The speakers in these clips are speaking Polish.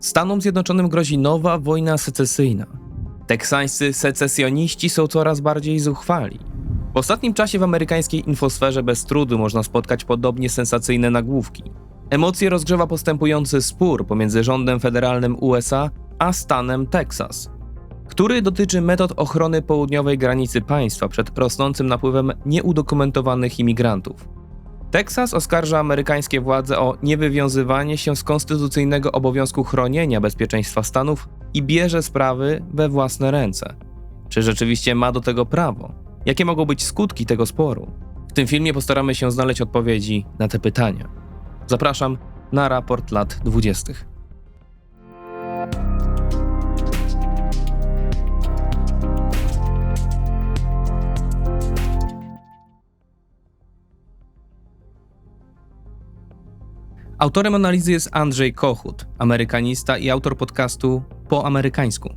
Stanom Zjednoczonym grozi nowa wojna secesyjna. Teksańscy secesjoniści są coraz bardziej zuchwali. W ostatnim czasie w amerykańskiej infosferze bez trudu można spotkać podobnie sensacyjne nagłówki. Emocje rozgrzewa postępujący spór pomiędzy rządem federalnym USA a stanem Teksas, który dotyczy metod ochrony południowej granicy państwa przed rosnącym napływem nieudokumentowanych imigrantów. Teksas oskarża amerykańskie władze o niewywiązywanie się z konstytucyjnego obowiązku chronienia bezpieczeństwa stanów i bierze sprawy we własne ręce. Czy rzeczywiście ma do tego prawo? Jakie mogą być skutki tego sporu? W tym filmie postaramy się znaleźć odpowiedzi na te pytania. Zapraszam na raport lat 20. Autorem analizy jest Andrzej Kochut, amerykanista i autor podcastu Po amerykańsku.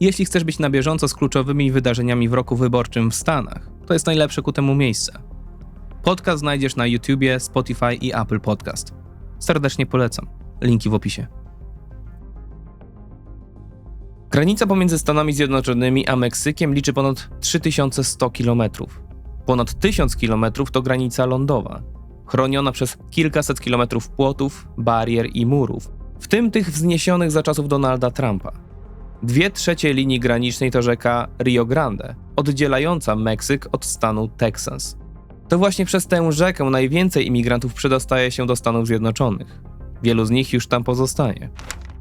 Jeśli chcesz być na bieżąco z kluczowymi wydarzeniami w roku wyborczym w Stanach, to jest najlepsze ku temu miejsce. Podcast znajdziesz na YouTubie, Spotify i Apple Podcast. Serdecznie polecam. Linki w opisie. Granica pomiędzy Stanami Zjednoczonymi a Meksykiem liczy ponad 3100 km. Ponad 1000 km to granica lądowa, chroniona przez kilkaset kilometrów płotów, barier i murów, w tym tych wzniesionych za czasów Donalda Trumpa. Dwie trzecie linii granicznej to rzeka Rio Grande, oddzielająca Meksyk od stanu Texas. To właśnie przez tę rzekę najwięcej imigrantów przedostaje się do Stanów Zjednoczonych. Wielu z nich już tam pozostaje.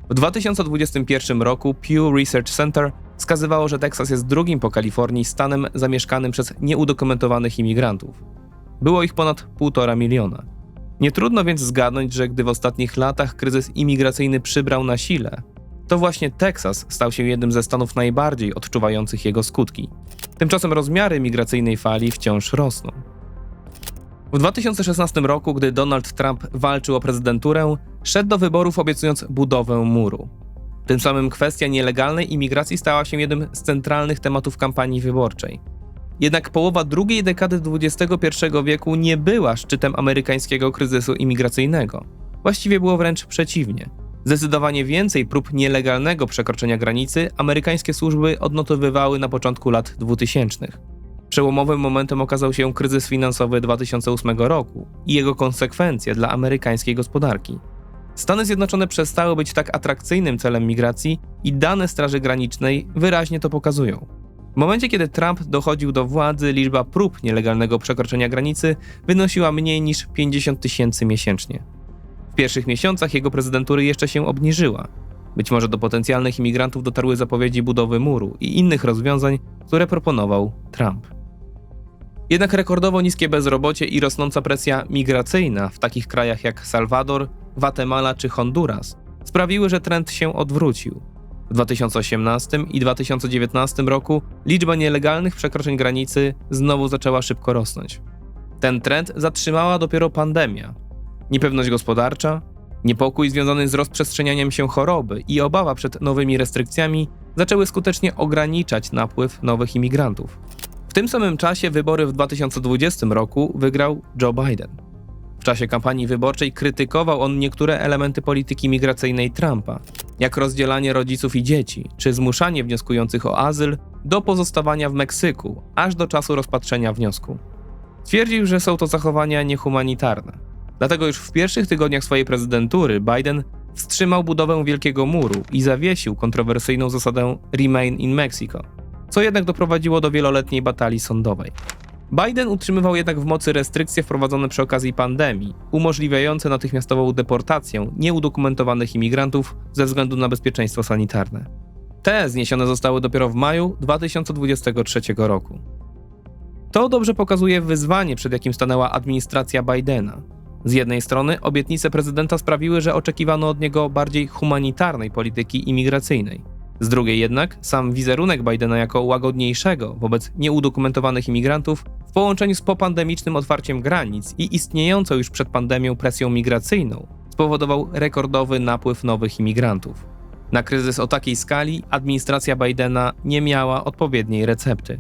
W 2021 roku Pew Research Center wskazywało, że Teksas jest drugim po Kalifornii stanem zamieszkanym przez nieudokumentowanych imigrantów. Było ich ponad 1,5 miliona. Nie trudno więc zgadnąć, że gdy w ostatnich latach kryzys imigracyjny przybrał na sile, to właśnie Teksas stał się jednym ze stanów najbardziej odczuwających jego skutki. Tymczasem rozmiary migracyjnej fali wciąż rosną. W 2016 roku, gdy Donald Trump walczył o prezydenturę, szedł do wyborów obiecując budowę muru. Tym samym kwestia nielegalnej imigracji stała się jednym z centralnych tematów kampanii wyborczej. Jednak połowa drugiej dekady XXI wieku nie była szczytem amerykańskiego kryzysu imigracyjnego. Właściwie było wręcz przeciwnie. Zdecydowanie więcej prób nielegalnego przekroczenia granicy amerykańskie służby odnotowywały na początku lat 2000. Przełomowym momentem okazał się kryzys finansowy 2008 roku i jego konsekwencje dla amerykańskiej gospodarki. Stany Zjednoczone przestały być tak atrakcyjnym celem migracji i dane Straży Granicznej wyraźnie to pokazują. W momencie, kiedy Trump dochodził do władzy, liczba prób nielegalnego przekroczenia granicy wynosiła mniej niż 50 tysięcy miesięcznie. W pierwszych miesiącach jego prezydentury jeszcze się obniżyła. Być może do potencjalnych imigrantów dotarły zapowiedzi budowy muru i innych rozwiązań, które proponował Trump. Jednak rekordowo niskie bezrobocie i rosnąca presja migracyjna w takich krajach jak Salwador, Gwatemala czy Honduras sprawiły, że trend się odwrócił. W 2018 i 2019 roku liczba nielegalnych przekroczeń granicy znowu zaczęła szybko rosnąć. Ten trend zatrzymała dopiero pandemia. Niepewność gospodarcza, niepokój związany z rozprzestrzenianiem się choroby i obawa przed nowymi restrykcjami zaczęły skutecznie ograniczać napływ nowych imigrantów. W tym samym czasie wybory w 2020 roku wygrał Joe Biden. W czasie kampanii wyborczej krytykował on niektóre elementy polityki migracyjnej Trumpa, jak rozdzielanie rodziców i dzieci, czy zmuszanie wnioskujących o azyl do pozostawania w Meksyku, aż do czasu rozpatrzenia wniosku. Twierdził, że są to zachowania niehumanitarne. Dlatego już w pierwszych tygodniach swojej prezydentury Biden wstrzymał budowę Wielkiego Muru i zawiesił kontrowersyjną zasadę Remain in Mexico, co jednak doprowadziło do wieloletniej batalii sądowej. Biden utrzymywał jednak w mocy restrykcje wprowadzone przy okazji pandemii, umożliwiające natychmiastową deportację nieudokumentowanych imigrantów ze względu na bezpieczeństwo sanitarne. Te zniesione zostały dopiero w maju 2023 roku. To dobrze pokazuje wyzwanie, przed jakim stanęła administracja Bidena. Z jednej strony obietnice prezydenta sprawiły, że oczekiwano od niego bardziej humanitarnej polityki imigracyjnej. Z drugiej jednak, sam wizerunek Bidena jako łagodniejszego wobec nieudokumentowanych imigrantów w połączeniu z popandemicznym otwarciem granic i istniejącą już przed pandemią presją migracyjną spowodował rekordowy napływ nowych imigrantów. Na kryzys o takiej skali administracja Bidena nie miała odpowiedniej recepty.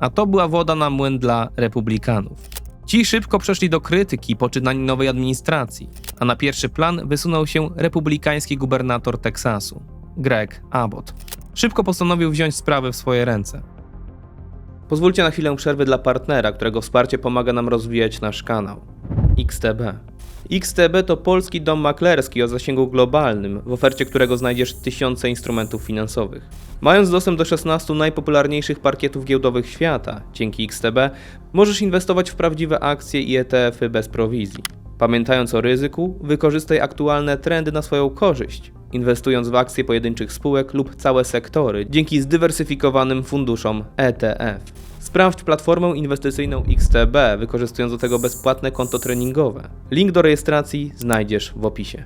A to była woda na młyn dla republikanów. Ci szybko przeszli do krytyki poczynań nowej administracji, a na pierwszy plan wysunął się republikański gubernator Teksasu, Greg Abbott. Szybko postanowił wziąć sprawy w swoje ręce. Pozwólcie na chwilę przerwy dla partnera, którego wsparcie pomaga nam rozwijać nasz kanał. XTB. XTB to polski dom maklerski o zasięgu globalnym, w ofercie którego znajdziesz tysiące instrumentów finansowych. Mając dostęp do 16 najpopularniejszych parkietów giełdowych świata, dzięki XTB możesz inwestować w prawdziwe akcje i ETF-y bez prowizji. Pamiętając o ryzyku, wykorzystaj aktualne trendy na swoją korzyść, inwestując w akcje pojedynczych spółek lub całe sektory dzięki zdywersyfikowanym funduszom ETF. Sprawdź platformę inwestycyjną XTB, wykorzystując do tego bezpłatne konto treningowe. Link do rejestracji znajdziesz w opisie.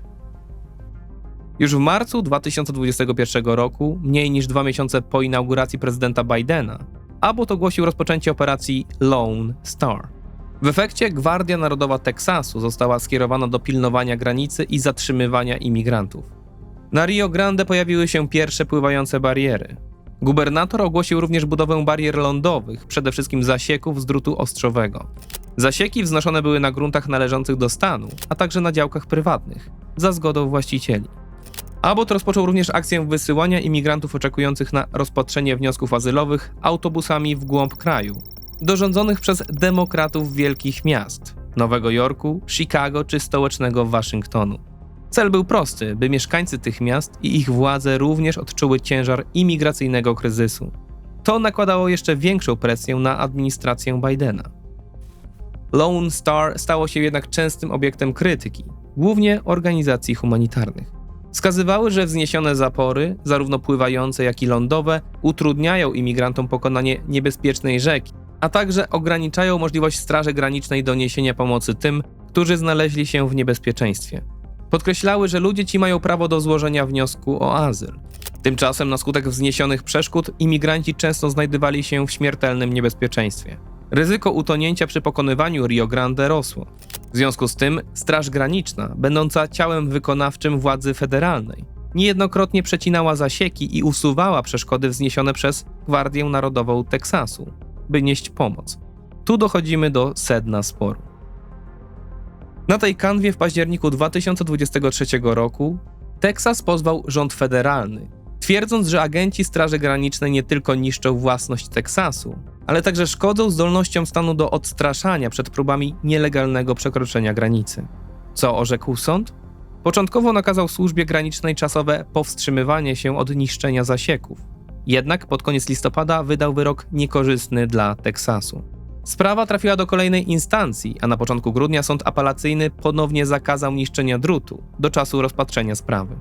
Już w marcu 2021 roku, mniej niż dwa miesiące po inauguracji prezydenta Bidena, Abbott ogłosił rozpoczęcie operacji Lone Star. W efekcie Gwardia Narodowa Teksasu została skierowana do pilnowania granicy i zatrzymywania imigrantów. Na Rio Grande pojawiły się pierwsze pływające bariery. Gubernator ogłosił również budowę barier lądowych, przede wszystkim zasieków z drutu ostrzowego. Zasieki wznoszone były na gruntach należących do stanu, a także na działkach prywatnych, za zgodą właścicieli. Abbott rozpoczął również akcję wysyłania imigrantów oczekujących na rozpatrzenie wniosków azylowych autobusami w głąb kraju, dorządzonych przez demokratów wielkich miast Nowego Jorku, Chicago czy stołecznego Waszyngtonu. Cel był prosty, by mieszkańcy tych miast i ich władze również odczuły ciężar imigracyjnego kryzysu. To nakładało jeszcze większą presję na administrację Bidena. Lone Star stało się jednak częstym obiektem krytyki, głównie organizacji humanitarnych. Wskazywały, że wzniesione zapory, zarówno pływające, jak i lądowe, utrudniają imigrantom pokonanie niebezpiecznej rzeki, a także ograniczają możliwość Straży Granicznej do niesienia pomocy tym, którzy znaleźli się w niebezpieczeństwie. Podkreślały, że ludzie ci mają prawo do złożenia wniosku o azyl. Tymczasem, na skutek wzniesionych przeszkód, imigranci często znajdowali się w śmiertelnym niebezpieczeństwie. Ryzyko utonięcia przy pokonywaniu Rio Grande rosło. W związku z tym Straż Graniczna, będąca ciałem wykonawczym władzy federalnej, niejednokrotnie przecinała zasieki i usuwała przeszkody wzniesione przez Gwardię Narodową Teksasu, by nieść pomoc. Tu dochodzimy do sedna sporu. Na tej kanwie w październiku 2023 roku Teksas pozwał rząd federalny, twierdząc, że agenci Straży Granicznej nie tylko niszczą własność Teksasu, ale także szkodzą zdolnościom stanu do odstraszania przed próbami nielegalnego przekroczenia granicy. Co orzekł sąd? Początkowo nakazał służbie granicznej czasowe powstrzymywanie się od niszczenia zasieków. Jednak pod koniec listopada wydał wyrok niekorzystny dla Teksasu. Sprawa trafiła do kolejnej instancji, a na początku grudnia sąd apelacyjny ponownie zakazał niszczenia drutu do czasu rozpatrzenia sprawy.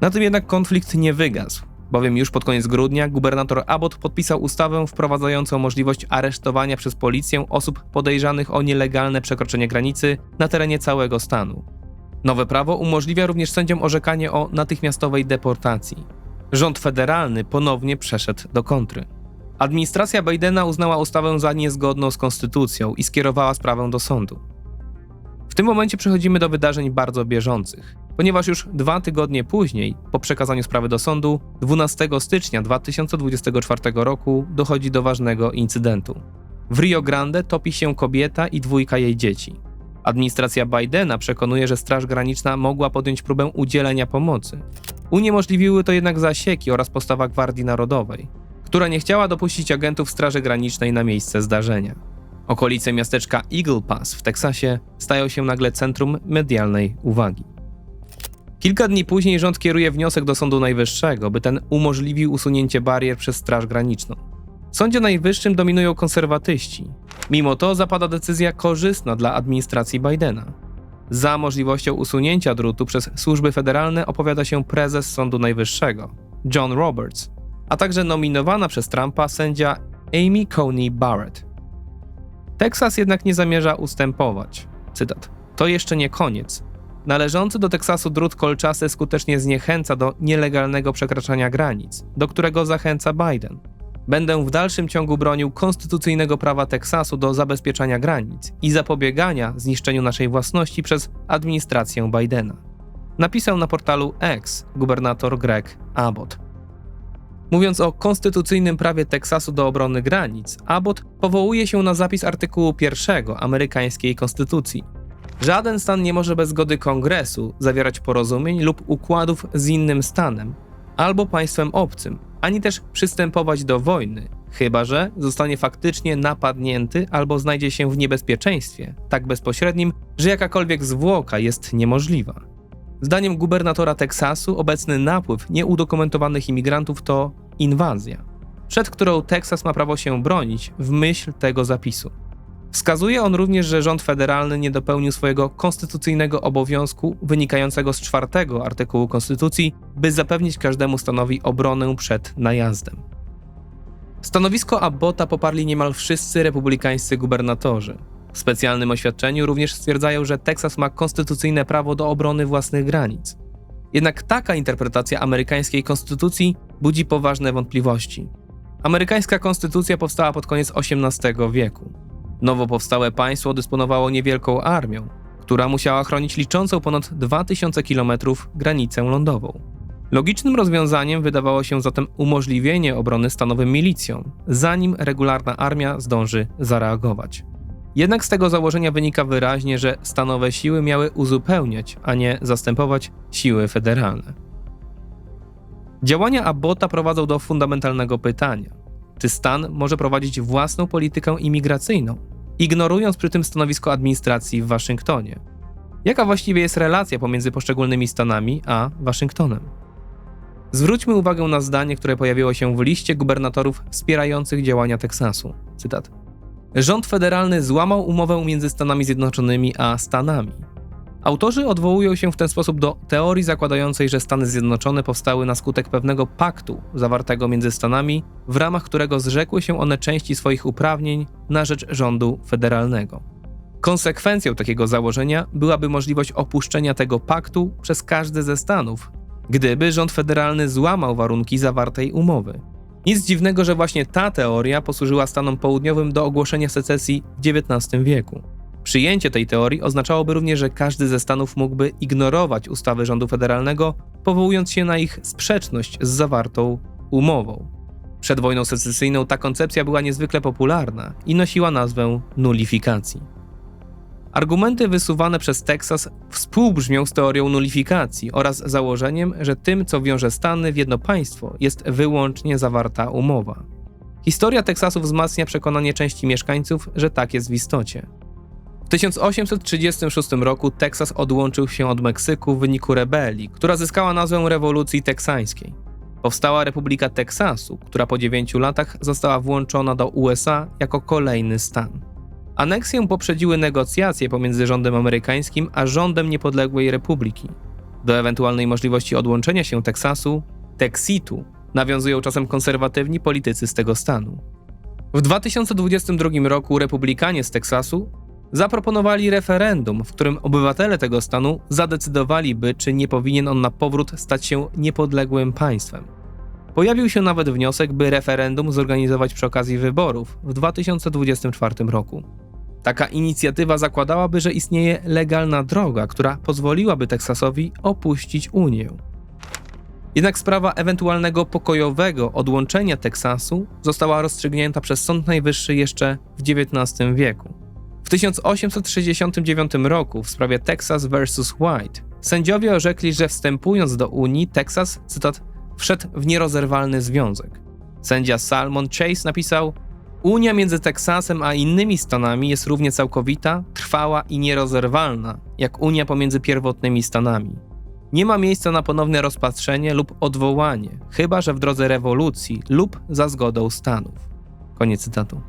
Na tym jednak konflikt nie wygasł, bowiem już pod koniec grudnia gubernator Abbott podpisał ustawę wprowadzającą możliwość aresztowania przez policję osób podejrzanych o nielegalne przekroczenie granicy na terenie całego stanu. Nowe prawo umożliwia również sędziom orzekanie o natychmiastowej deportacji. Rząd federalny ponownie przeszedł do kontry. Administracja Bidena uznała ustawę za niezgodną z konstytucją i skierowała sprawę do sądu. W tym momencie przechodzimy do wydarzeń bardzo bieżących, ponieważ już dwa tygodnie później, po przekazaniu sprawy do sądu, 12 stycznia 2024 roku dochodzi do ważnego incydentu. W Rio Grande topi się kobieta i dwójka jej dzieci. Administracja Bidena przekonuje, że Straż Graniczna mogła podjąć próbę udzielenia pomocy. Uniemożliwiły to jednak zasieki oraz postawa Gwardii Narodowej, która nie chciała dopuścić agentów Straży Granicznej na miejsce zdarzenia. Okolice miasteczka Eagle Pass w Teksasie stają się nagle centrum medialnej uwagi. Kilka dni później rząd kieruje wniosek do Sądu Najwyższego, by ten umożliwił usunięcie barier przez Straż Graniczną. W Sądzie Najwyższym dominują konserwatyści. Mimo to zapada decyzja korzystna dla administracji Bidena. Za możliwością usunięcia drutu przez służby federalne opowiada się prezes Sądu Najwyższego, John Roberts, a także nominowana przez Trumpa sędzia Amy Coney Barrett. Teksas jednak nie zamierza ustępować. Cytat. To jeszcze nie koniec. Należący do Teksasu drut kolczasty skutecznie zniechęca do nielegalnego przekraczania granic, do którego zachęca Biden. Będę w dalszym ciągu bronił konstytucyjnego prawa Teksasu do zabezpieczania granic i zapobiegania zniszczeniu naszej własności przez administrację Bidena. Napisał na portalu X gubernator Greg Abbott. Mówiąc o konstytucyjnym prawie Teksasu do obrony granic, Abbott powołuje się na zapis artykułu 1 amerykańskiej konstytucji. Żaden stan nie może bez zgody kongresu zawierać porozumień lub układów z innym stanem albo państwem obcym, ani też przystępować do wojny, chyba że zostanie faktycznie napadnięty albo znajdzie się w niebezpieczeństwie, tak bezpośrednim, że jakakolwiek zwłoka jest niemożliwa. Zdaniem gubernatora Teksasu obecny napływ nieudokumentowanych imigrantów to inwazja, przed którą Teksas ma prawo się bronić w myśl tego zapisu. Wskazuje on również, że rząd federalny nie dopełnił swojego konstytucyjnego obowiązku wynikającego z czwartego artykułu Konstytucji, by zapewnić każdemu stanowi obronę przed najazdem. Stanowisko Abbotta poparli niemal wszyscy republikańscy gubernatorzy. W specjalnym oświadczeniu również stwierdzają, że Teksas ma konstytucyjne prawo do obrony własnych granic. Jednak taka interpretacja amerykańskiej konstytucji budzi poważne wątpliwości. Amerykańska konstytucja powstała pod koniec XVIII wieku. Nowo powstałe państwo dysponowało niewielką armią, która musiała chronić liczącą ponad 2000 km granicę lądową. Logicznym rozwiązaniem wydawało się zatem umożliwienie obrony stanowym milicjom, zanim regularna armia zdąży zareagować. Jednak z tego założenia wynika wyraźnie, że stanowe siły miały uzupełniać, a nie zastępować siły federalne. Działania Abbotta prowadzą do fundamentalnego pytania: czy stan może prowadzić własną politykę imigracyjną, ignorując przy tym stanowisko administracji w Waszyngtonie? Jaka właściwie jest relacja pomiędzy poszczególnymi stanami a Waszyngtonem? Zwróćmy uwagę na zdanie, które pojawiło się w liście gubernatorów wspierających działania Teksasu. Cytat. Rząd federalny złamał umowę między Stanami Zjednoczonymi a Stanami. Autorzy odwołują się w ten sposób do teorii zakładającej, że Stany Zjednoczone powstały na skutek pewnego paktu zawartego między Stanami, w ramach którego zrzekły się one części swoich uprawnień na rzecz rządu federalnego. Konsekwencją takiego założenia byłaby możliwość opuszczenia tego paktu przez każdy ze Stanów, gdyby rząd federalny złamał warunki zawartej umowy. Nic dziwnego, że właśnie ta teoria posłużyła Stanom Południowym do ogłoszenia secesji w XIX wieku. Przyjęcie tej teorii oznaczałoby również, że każdy ze Stanów mógłby ignorować ustawy rządu federalnego, powołując się na ich sprzeczność z zawartą umową. Przed wojną secesyjną ta koncepcja była niezwykle popularna i nosiła nazwę nulifikacji. Argumenty wysuwane przez Teksas współbrzmią z teorią nulifikacji oraz założeniem, że tym, co wiąże Stany w jedno państwo, jest wyłącznie zawarta umowa. Historia Teksasu wzmacnia przekonanie części mieszkańców, że tak jest w istocie. W 1836 roku Teksas odłączył się od Meksyku w wyniku rebelii, która zyskała nazwę rewolucji teksańskiej. Powstała Republika Teksasu, która po dziewięciu latach została włączona do USA jako kolejny stan. Aneksję poprzedziły negocjacje pomiędzy rządem amerykańskim a rządem niepodległej republiki. Do ewentualnej możliwości odłączenia się Teksasu, Texitu, nawiązują czasem konserwatywni politycy z tego stanu. W 2022 roku republikanie z Teksasu zaproponowali referendum, w którym obywatele tego stanu zadecydowaliby, czy nie powinien on na powrót stać się niepodległym państwem. Pojawił się nawet wniosek, by referendum zorganizować przy okazji wyborów w 2024 roku. Taka inicjatywa zakładałaby, że istnieje legalna droga, która pozwoliłaby Teksasowi opuścić Unię. Jednak sprawa ewentualnego pokojowego odłączenia Teksasu została rozstrzygnięta przez Sąd Najwyższy jeszcze w XIX wieku. W 1869 roku w sprawie Texas vs. White sędziowie orzekli, że wstępując do Unii, Teksas, cytat, wszedł w nierozerwalny związek. Sędzia Salmon Chase napisał: Unia między Teksasem a innymi stanami jest równie całkowita, trwała i nierozerwalna, jak Unia pomiędzy pierwotnymi stanami. Nie ma miejsca na ponowne rozpatrzenie lub odwołanie, chyba że w drodze rewolucji lub za zgodą stanów. Koniec cytatu.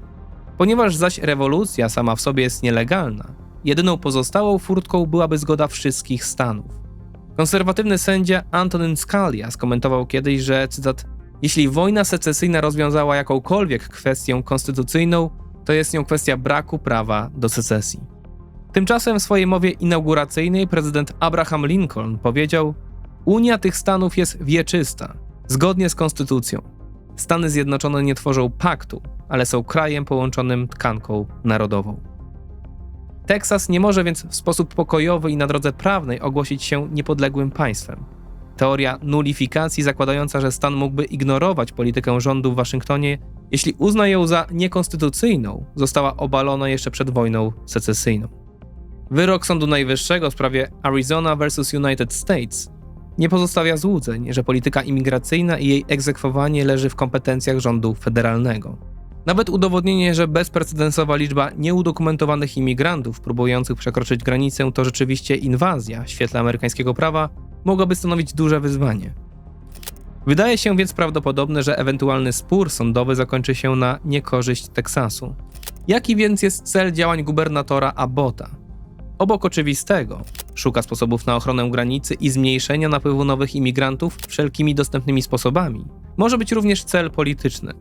Ponieważ zaś rewolucja sama w sobie jest nielegalna, jedyną pozostałą furtką byłaby zgoda wszystkich stanów. Konserwatywny sędzia Antonin Scalia skomentował kiedyś, że cytat jeśli wojna secesyjna rozwiązała jakąkolwiek kwestię konstytucyjną, to jest nią kwestia braku prawa do secesji. Tymczasem w swojej mowie inauguracyjnej prezydent Abraham Lincoln powiedział: Unia tych stanów jest wieczysta, zgodnie z konstytucją. Stany Zjednoczone nie tworzą paktu, ale są krajem połączonym tkanką narodową. Teksas nie może więc w sposób pokojowy i na drodze prawnej ogłosić się niepodległym państwem. Teoria nulifikacji zakładająca, że stan mógłby ignorować politykę rządu w Waszyngtonie, jeśli uzna ją za niekonstytucyjną, została obalona jeszcze przed wojną secesyjną. Wyrok Sądu Najwyższego w sprawie Arizona vs. United States nie pozostawia złudzeń, że polityka imigracyjna i jej egzekwowanie leży w kompetencjach rządu federalnego. Nawet udowodnienie, że bezprecedensowa liczba nieudokumentowanych imigrantów próbujących przekroczyć granicę to rzeczywiście inwazja w świetle amerykańskiego prawa, mogłoby stanowić duże wyzwanie. Wydaje się więc prawdopodobne, że ewentualny spór sądowy zakończy się na niekorzyść Teksasu. Jaki więc jest cel działań gubernatora Abbota? Obok oczywistego, szuka sposobów na ochronę granicy i zmniejszenia napływu nowych imigrantów wszelkimi dostępnymi sposobami. Może być również cel polityczny.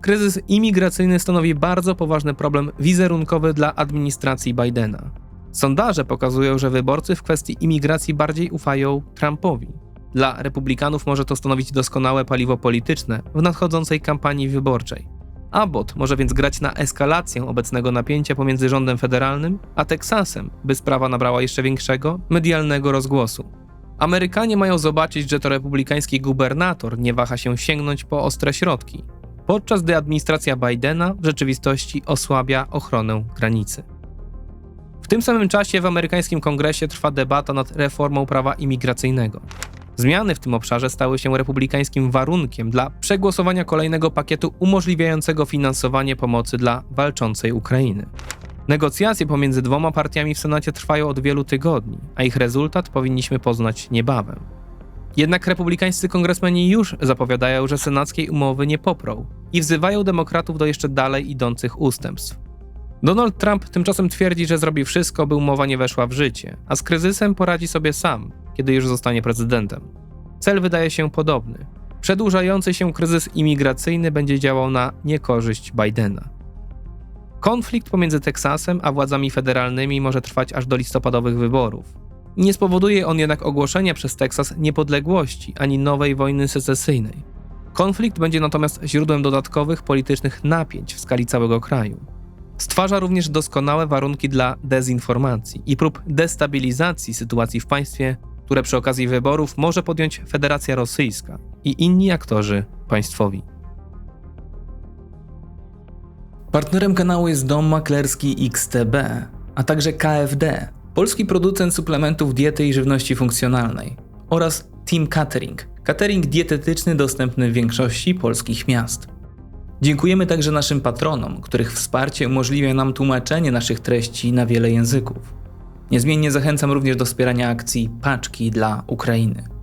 Kryzys imigracyjny stanowi bardzo poważny problem wizerunkowy dla administracji Bidena. Sondaże pokazują, że wyborcy w kwestii imigracji bardziej ufają Trumpowi. Dla republikanów może to stanowić doskonałe paliwo polityczne w nadchodzącej kampanii wyborczej. Abbott może więc grać na eskalację obecnego napięcia pomiędzy rządem federalnym a Teksasem, by sprawa nabrała jeszcze większego medialnego rozgłosu. Amerykanie mają zobaczyć, że to republikański gubernator nie waha się sięgnąć po ostre środki, podczas gdy administracja Bidena w rzeczywistości osłabia ochronę granicy. W tym samym czasie w amerykańskim kongresie trwa debata nad reformą prawa imigracyjnego. Zmiany w tym obszarze stały się republikańskim warunkiem dla przegłosowania kolejnego pakietu umożliwiającego finansowanie pomocy dla walczącej Ukrainy. Negocjacje pomiędzy dwoma partiami w Senacie trwają od wielu tygodni, a ich rezultat powinniśmy poznać niebawem. Jednak republikańscy kongresmeni już zapowiadają, że senackiej umowy nie poprą i wzywają demokratów do jeszcze dalej idących ustępstw. Donald Trump tymczasem twierdzi, że zrobi wszystko, by umowa nie weszła w życie, a z kryzysem poradzi sobie sam, kiedy już zostanie prezydentem. Cel wydaje się podobny. Przedłużający się kryzys imigracyjny będzie działał na niekorzyść Bidena. Konflikt pomiędzy Teksasem a władzami federalnymi może trwać aż do listopadowych wyborów. Nie spowoduje on jednak ogłoszenia przez Teksas niepodległości ani nowej wojny secesyjnej. Konflikt będzie natomiast źródłem dodatkowych politycznych napięć w skali całego kraju. Stwarza również doskonałe warunki dla dezinformacji i prób destabilizacji sytuacji w państwie, które przy okazji wyborów może podjąć Federacja Rosyjska i inni aktorzy państwowi. Partnerem kanału jest dom maklerski XTB, a także KFD, polski producent suplementów diety i żywności funkcjonalnej, oraz Team Catering, catering dietetyczny dostępny w większości polskich miast. Dziękujemy także naszym patronom, których wsparcie umożliwia nam tłumaczenie naszych treści na wiele języków. Niezmiennie zachęcam również do wspierania akcji Paczki dla Ukrainy.